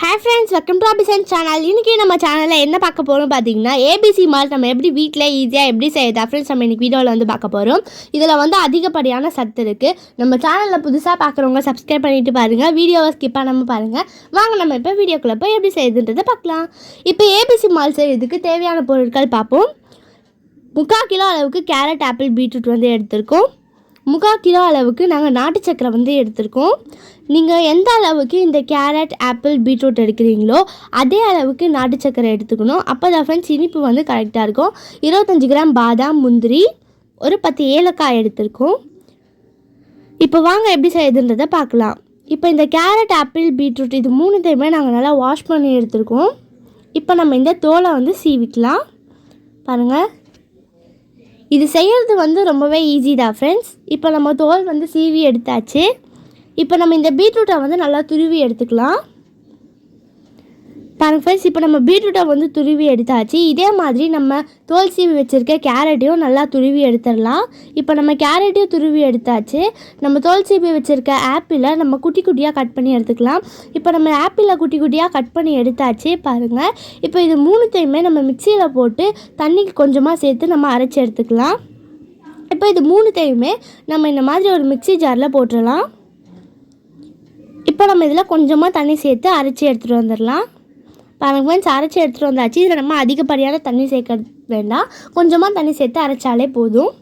Hi friends welcome to Abisan channel இன்றைக்கி நம்ம சேனலில் என்ன பார்க்க போகிறோம் பார்த்தீங்கன்னா ஏபிசி மால் நம்ம எப்படி வீட்டில் ஈஸியாக எப்படி செய்யறதா ஃப்ரெண்ட்ஸ் நம்ம இன்றைக்கி வீடியோவில் வந்து பார்க்க போகிறோம் இதில் வந்து அதிகப்படியான சத்து இருக்குது நம்ம சேனலில் புதுசாக பார்க்குறவங்க சப்ஸ்கிரைப் பண்ணிட்டு பாருங்கள் வீடியோவை ஸ்கிப் பண்ணாமல் பாருங்கள் வாங்க நம்ம இப்போ வீடியோக்குள்ளே போய் எப்படி செய்யுதுன்றதை பார்க்கலாம். இப்போ ஏபிசி மால் செய்யறதுக்கு தேவையான பொருட்கள் பார்ப்போம். முக்கால் கிலோ அளவுக்கு கேரட் ஆப்பிள் பீட்ரூட் வந்து எடுத்திருக்கோம். முக்கால் கிலோ அளவுக்கு நாங்கள் நாட்டு சக்கரை வந்து எடுத்திருக்கோம். நீங்கள் எந்த அளவுக்கு இந்த கேரட் ஆப்பிள் பீட்ரூட் எடுக்கிறீங்களோ அதே அளவுக்கு நாட்டு சக்கரை எடுத்துக்கணும். அப்போ தான் ஃப்ரெண்ட்ஸ் இனிப்பு வந்து கரெக்டாக இருக்கும். இருபத்தஞ்சி கிராம் பாதாம் முந்திரி ஒரு பத்து ஏலக்காய் எடுத்திருக்கோம். இப்போ வாங்க எப்படி செய்யுதுன்றதை பார்க்கலாம். இப்போ இந்த கேரட் ஆப்பிள் பீட்ரூட் இது மூணுத்தையுமே நாங்கள் நல்லா வாஷ் பண்ணி எடுத்திருக்கோம். இப்போ நம்ம இந்த தோலை வந்து சீவிக்கலாம். பாருங்கள் இது செய்கிறது வந்து ரொம்பவே ஈஸி தான் ஃப்ரெண்ட்ஸ் இப்போ நம்ம தோல் வந்து சீவி எடுத்தாச்சு. இப்போ நம்ம இந்த பீட்ரூட்டை வந்து நல்லா துருவி எடுத்துக்கலாம். பாருங்க ஃப்ரெண்ட்ஸ் இப்போ நம்ம பீட்ரூட்டை வந்து துருவி எடுத்தாச்சு. இதே மாதிரி நம்ம தோல் சீவி வச்சுருக்க கேரட்டையும் நல்லா துருவி எடுத்துடலாம். இப்போ நம்ம கேரட்டையும் துருவி எடுத்தாச்சு. நம்ம தோல் சீவி வச்சுருக்க ஆப்பிளை நம்ம குட்டி குட்டியாக கட் பண்ணி எடுத்துக்கலாம். இப்போ நம்ம ஆப்பிளை குட்டி குட்டியாக கட் பண்ணி எடுத்தாச்சு பாருங்கள் இப்போ இது மூணுத்தையுமே நம்ம மிக்சியில் போட்டு தண்ணி கொஞ்சமாக சேர்த்து நம்ம அரைச்சி எடுத்துக்கலாம். இப்போ இது மூணுத்தையுமே நம்ம இந்த மாதிரி ஒரு மிக்ஸி ஜாரில் போட்டுடலாம். இப்போ நம்ம இதில் கொஞ்சமாக தண்ணி சேர்த்து அரைச்சி எடுத்துகிட்டு வந்துடலாம். பாருங்க ஃப்ரெண்ட்ஸ் அரைச்சி எடுத்துகிட்டு வந்தாச்சு. இதில் நம்ம அதிகப்படியான தண்ணி சேர்க்க வேண்டாம். கொஞ்சமாக தண்ணி சேர்த்து அரைச்சாலே போதும்.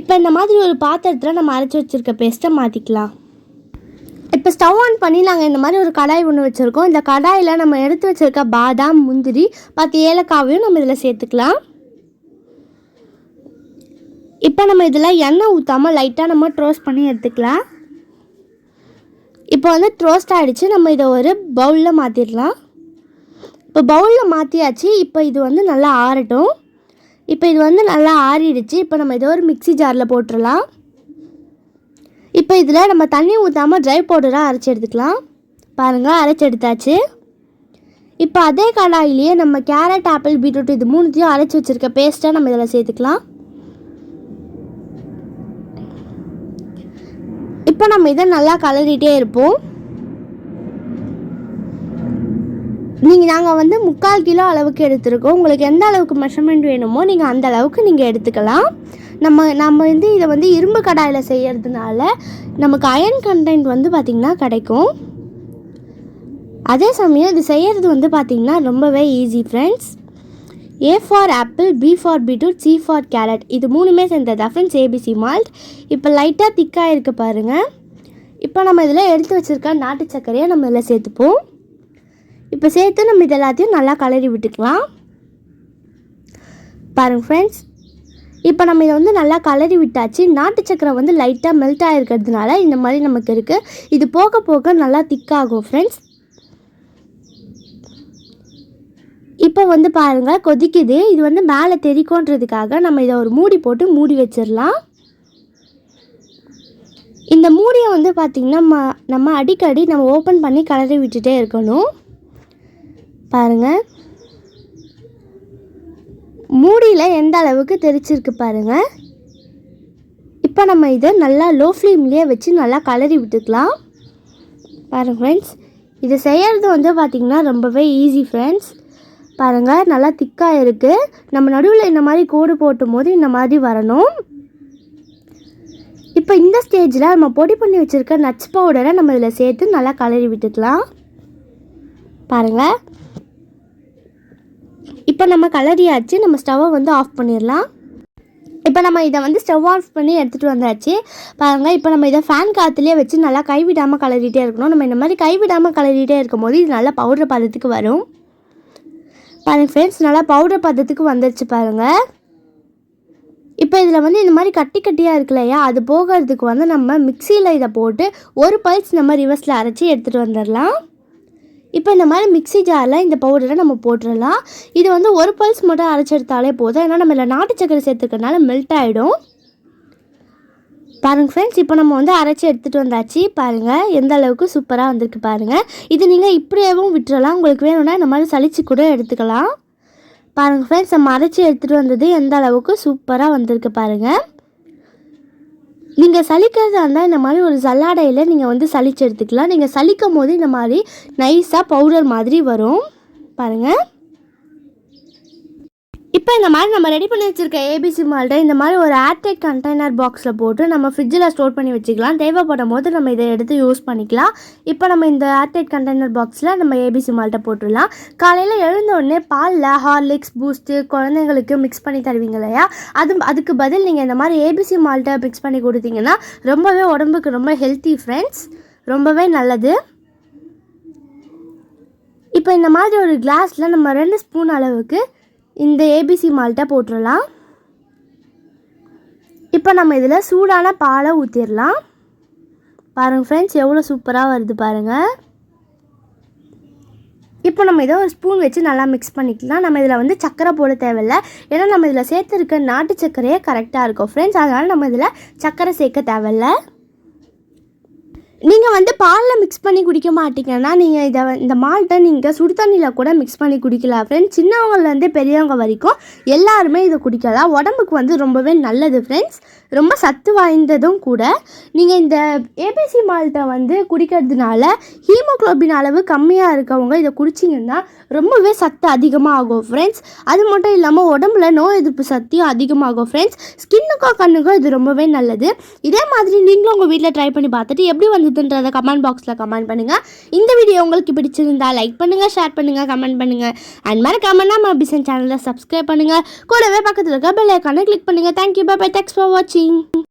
இப்போ இந்த மாதிரி ஒரு பாத்திரத்தில் நம்ம அரைச்சி வச்சுருக்க பேஸ்ட்டை மாற்றிக்கலாம் இப்போ ஸ்டவ் ஆன் பண்ணி நாங்கள் இந்த மாதிரி ஒரு கடாய் ஒன்று வச்சுருக்கோம். இந்த கடாயில் நம்ம எடுத்து வச்சுருக்க பாதாம் முந்திரி பத்து ஏலக்காவையும் நம்ம இதில் சேர்த்துக்கலாம். இப்போ நம்ம இதில் எண்ணெய் ஊற்றாமல் லைட்டாக நம்ம ட்ரோஸ்ட் பண்ணி எடுத்துக்கலாம். இப்போ வந்து ட்ரோஸ்ட் ஆகிடுச்சு நம்ம இதை ஒரு பவுலில் மாற்றிடலாம் இப்போ பவுலில் மாற்றியாச்சு. இப்போ இது வந்து நல்லா ஆறட்டும். இப்போ இது வந்து நல்லா ஆறிடுச்சு. இப்போ நம்ம இதை ஒரு மிக்ஸி ஜாரில் போட்டுடலாம். இப்போ இதில் நம்ம தண்ணி ஊற்றாமல் ட்ரை பவுடராக அரைச்சி எடுத்துக்கலாம். பாருங்கள் அரைச்சி எடுத்தாச்சு. இப்போ அதே கடாயிலேயே நம்ம கேரட் ஆப்பிள் பீட்ரூட் இது மூணுத்தையும் அரைச்சி வச்சுருக்க பேஸ்ட்டாக நம்ம இதில் சேர்த்துக்கலாம். இப்போ நம்ம இதை நல்லா கலரிட்டே இருப்போம். நீங்கள் நாங்கள் வந்து முக்கால் கிலோ அளவுக்கு எடுத்திருக்கோம். உங்களுக்கு எந்த அளவுக்கு மெஷர்மெண்ட் வேணுமோ நீங்கள் அந்த அளவுக்கு நீங்கள் எடுத்துக்கலாம். நம்ம நம்ம வந்து இதை வந்து இரும்பு கடாயில் செய்கிறதுனால நமக்கு அயன் கண்டென்ட் வந்து பார்த்திங்கன்னா கிடைக்கும். அதே சமயம் இது செய்கிறது வந்து பார்த்திங்கன்னா ரொம்பவே easy friends A for apple B for beetroot C for carrot இது மூணுமே சேர்ந்ததா ஃப்ரெண்ட்ஸ் ஏபிசி மால்ட் இப்போ லைட்டாக திக்காக இருக்கு பாருங்கள் இப்போ நம்ம இதில் எடுத்து வச்சுருக்க நாட்டு சர்க்கரையை நம்ம இதில் சேர்த்துப்போம். இப்போ சேர்த்து நம்ம இது எல்லாத்தையும் நல்லா கலரி விட்டுக்கலாம். பாருங்கள் ஃப்ரெண்ட்ஸ் இப்போ நம்ம இதை வந்து நல்லா கலரி விட்டாச்சு. நாட்டு சக்கரை வந்து லைட்டாக மெல்ட் ஆகிருக்கிறதுனால இந்த மாதிரி நமக்கு இருக்குது இது போக போக நல்லா திக்காகும் ஃப்ரெண்ட்ஸ் இப்போ வந்து பாருங்கள் கொதிக்குது. இது வந்து மேலே தெறிக்கோன்றதுக்காக நம்ம இதை ஒரு மூடி போட்டு மூடி வச்சிடலாம். இந்த மூடியை வந்து பார்த்திங்கன்னா நம்ம நம்ம அடிக்கடி நம்ம ஓப்பன் பண்ணி கலரி விட்டுட்டே இருக்கணும். பாருங்கள் மூடியில் எந்த அளவுக்கு தெரிச்சிருக்கு பாருங்கள் இப்போ நம்ம இதை நல்லா லோ ஃப்ளேம்லேயே வச்சு நல்லா கலரி விட்டுக்கலாம். பாருங்கள் ஃப்ரெண்ட்ஸ் இது செய்கிறது வந்து பார்த்திங்கன்னா ரொம்பவே ஈஸி ஃப்ரெண்ட்ஸ் பாருங்கள் நல்லா திக்காக இருக்குது நம்ம நடுவில் இந்த மாதிரி கோடு போட்டும் போது இந்த மாதிரி வரணும். இப்போ இந்த ஸ்டேஜில் நம்ம பொடி பண்ணி வச்சுருக்க நட்ஸ் பவுடரை நம்ம இதில் சேர்த்து நல்லா கலரி விட்டுக்கலாம். பாருங்கள் இப்போ நம்ம கலரியாச்சு நம்ம ஸ்டவ்வை வந்து ஆஃப் பண்ணிடலாம். இப்போ நம்ம இதை வந்து ஸ்டவ் ஆஃப் பண்ணி எடுத்துகிட்டு வந்தாச்சு. பாருங்கள் இப்போ நம்ம இதை ஃபேன் காற்றுலேயே வச்சு நல்லா கைவிடாமல் கலரிட்டே இருக்கணும். நம்ம இந்த மாதிரி கைவிடாமல் கலரிட்டே இருக்கும் போது இது நல்லா பவுடர் பதத்துக்கு வரும். பாருங்கள் ஃப்ரெண்ட்ஸ் நல்லா பவுடர் பதத்துக்கு வந்துருச்சு பாருங்கள் இப்போ இதில் வந்து இந்த மாதிரி கட்டி கட்டியாக இருக்கு இல்லையா அது போகிறதுக்கு வந்து நம்ம மிக்சியில் இதை போட்டு ஒரு பல்ஸ் நம்ம ரிவர்ஸில் அரைச்சி எடுத்துகிட்டு வந்துடலாம். இப்போ இந்த மாதிரி மிக்ஸி ஜாரில் இந்த பவுடரை நம்ம போட்டுடலாம். இது வந்து ஒரு பல்ஸ் மட்டும் அரைச்சி எடுத்தாலே போதும். ஏன்னா நம்ம இதில் நாட்டு சக்கரை சேர்த்துக்கிறதுனால மெல்ட் ஆகிடும் பாருங்கள் ஃப்ரெண்ட்ஸ் இப்போ நம்ம வந்து அரைச்சி எடுத்துகிட்டு வந்தாச்சு. பாருங்கள் எந்த அளவுக்கு சூப்பராக வந்திருக்கு பாருங்கள் இது நீங்கள் இப்படியேவும் விட்டுறலாம். உங்களுக்கு வேணும்னா இந்த மாதிரி சளிச்சு கூட எடுத்துக்கலாம். பாருங்கள் ஃப்ரெண்ட்ஸ் நம்ம அரைச்சி எடுத்துகிட்டு வந்தது எந்த அளவுக்கு சூப்பராக வந்திருக்கு பாருங்கள் நீங்கள் சலிக்கிறதா இருந்தால் இந்த மாதிரி ஒரு சல்லாடையில் நீங்கள் வந்து சலிச்சு எடுத்துக்கலாம். நீங்கள் சலிக்கும் போது இந்த மாதிரி நைஸாக பவுடர் மாதிரி வரும். பாருங்கள் இப்போ இந்த மாதிரி நம்ம ரெடி பண்ணி வச்சுருக்க ஏபிசி மால்ட்டை இந்த மாதிரி ஒரு ஏர்டெக் கண்டெய்னர் பாக்ஸில் போட்டு நம்ம ஃப்ரிட்ஜில் ஸ்டோர் பண்ணி வச்சுக்கலாம். தேவைப்படும் போது நம்ம இதை எடுத்து யூஸ் பண்ணிக்கலாம். இப்போ நம்ம இந்த ஏர்டெக் கண்டெய்னர் பாக்ஸில் நம்ம ஏபிசி மால்ட்டை போட்டுடலாம். காலையில் எழுந்த உடனே பாலில் ஹார்லிக்ஸ் பூஸ்ட்டு குழந்தைங்களுக்கு மிக்ஸ் பண்ணி தருவீங்க இல்லையா? அது அதுக்கு பதில் நீங்கள் இந்த மாதிரி ஏபிசி மால்ட்டை மிக்ஸ் பண்ணி கொடுத்தீங்கன்னா ரொம்பவே உடம்புக்கு ரொம்ப ஹெல்த்தி ஃப்ரெண்ட்ஸ் ரொம்பவே நல்லது. இப்போ இந்த மாதிரி ஒரு கிளாஸில் நம்ம ரெண்டு ஸ்பூன் அளவுக்கு இந்த ஏபிசி மால்ட்டை போட்டுடலாம் இப்போ நம்ம இதில் சூடான பாலை ஊற்றிடலாம் பாருங்கள் ஃப்ரெண்ட்ஸ் எவ்வளோ சூப்பராக வருது பாருங்கள் இப்போ நம்ம இதை ஒரு ஸ்பூன் வச்சு நல்லா மிக்ஸ் பண்ணிக்கலாம். நம்ம இதில் வந்து சக்கரை போட தேவையில்ல. ஏன்னா நம்ம இதில் சேர்த்துருக்க நாட்டு சர்க்கரையே கரெக்டாக இருக்கும். ஃப்ரெண்ட்ஸ் அதனால் நம்ம இதில் சக்கரை சேர்க்க தேவையில்ல. நீங்கள் வந்து பாலில் மிக்ஸ் பண்ணி குடிக்க மாட்டீங்கன்னா நீங்கள் இதை இந்த மால்ட்டை நீங்கள் சுடு தண்ணியில் கூட மிக்ஸ் பண்ணி குடிக்கலாம். ஃப்ரெண்ட்ஸ் சின்னவங்கலேருந்து பெரியவங்க வரைக்கும் எல்லாருமே இதை குடிக்கலாம். உடம்புக்கு வந்து ரொம்பவே நல்லது ஃப்ரெண்ட்ஸ் ரொம்ப சத்து வாய்ந்ததும் கூட. நீங்கள் இந்த ஏபிசி மால்ட்டை வந்து குடிக்கிறதுனால ஹீமோகுளோபின் அளவு கம்மியாக இருக்கவங்க இதை குடிச்சிங்கன்னா ரொம்பவே சத்து அதிகமாக ஆகும் ஃப்ரெண்ட்ஸ் அது மட்டும் இல்லாமல் உடம்புல நோய் எதிர்ப்பு சக்தியும் அதிகமாகும் ஃப்ரெண்ட்ஸ் ஸ்கின்னுக்கோ கண்ணுக்கோ இது ரொம்பவே நல்லது. இதே மாதிரி நீங்களும் உங்கள் வீட்டில் ட்ரை பண்ணி பார்த்துட்டு எப்படி வந்ததுன்றதை கமெண்ட் பாக்ஸில் கமெண்ட் பண்ணுங்கள் இந்த வீடியோ உங்களுக்கு பிடிச்சிருந்தா லைக் பண்ணுங்கள் ஷேர் பண்ணுங்கள் கமெண்ட் பண்ணுங்கள் அண்ட் மாதிரி கமெண்ட் நம்ம பிசன் சேனலை சப்ஸ்கிரைப் பண்ணுங்கள் கூடவே பக்கத்தில் இருக்க பெல் ஐக்கானை கிளிக் பண்ணுங்கள் thank you bye bye thanks for வாட்சிங்